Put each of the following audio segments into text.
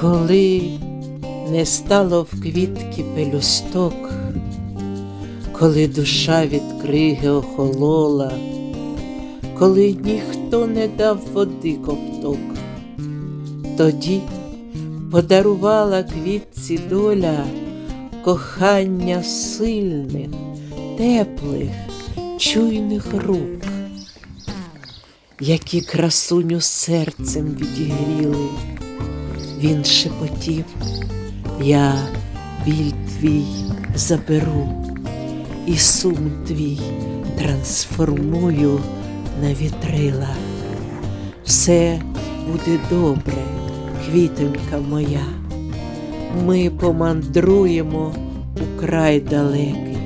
Коли не стало в квітки пелюсток, коли душа від криги охолола, коли ніхто не дав води ковток, тоді подарувала квітці доля кохання сильних, теплих, чуйних рук, які красуню серцем відігріли. Він шепотів, я біль твій заберу, і сум твій трансформую на вітрила. Все буде добре, квітонька моя. Ми помандруємо у край далекий.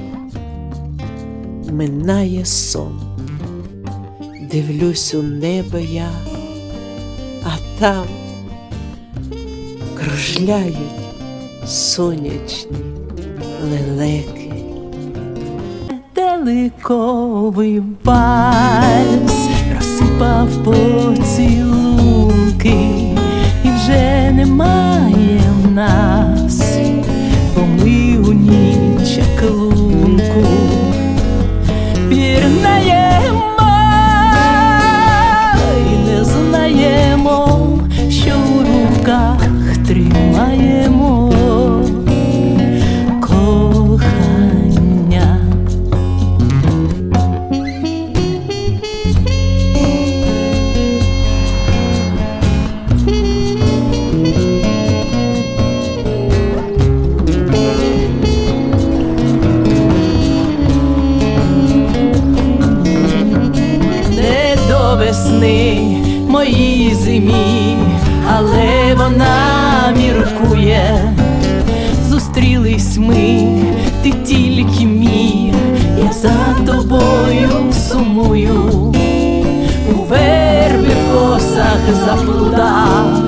Минає сон, дивлюсь у небо я, а там кружляють сонячні лелеки. Деликовий вальс розсипав поцілунки, і вже немає нас, тримаємо кохання. не до весни моїй зимі, але вона міркує. Зустрілись ми, ти тільки мій, я за тобою сумую, у вербі в косах заплутав,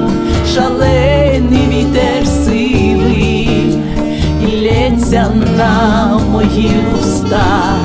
шалений вітер сивий, і лється на мої уста.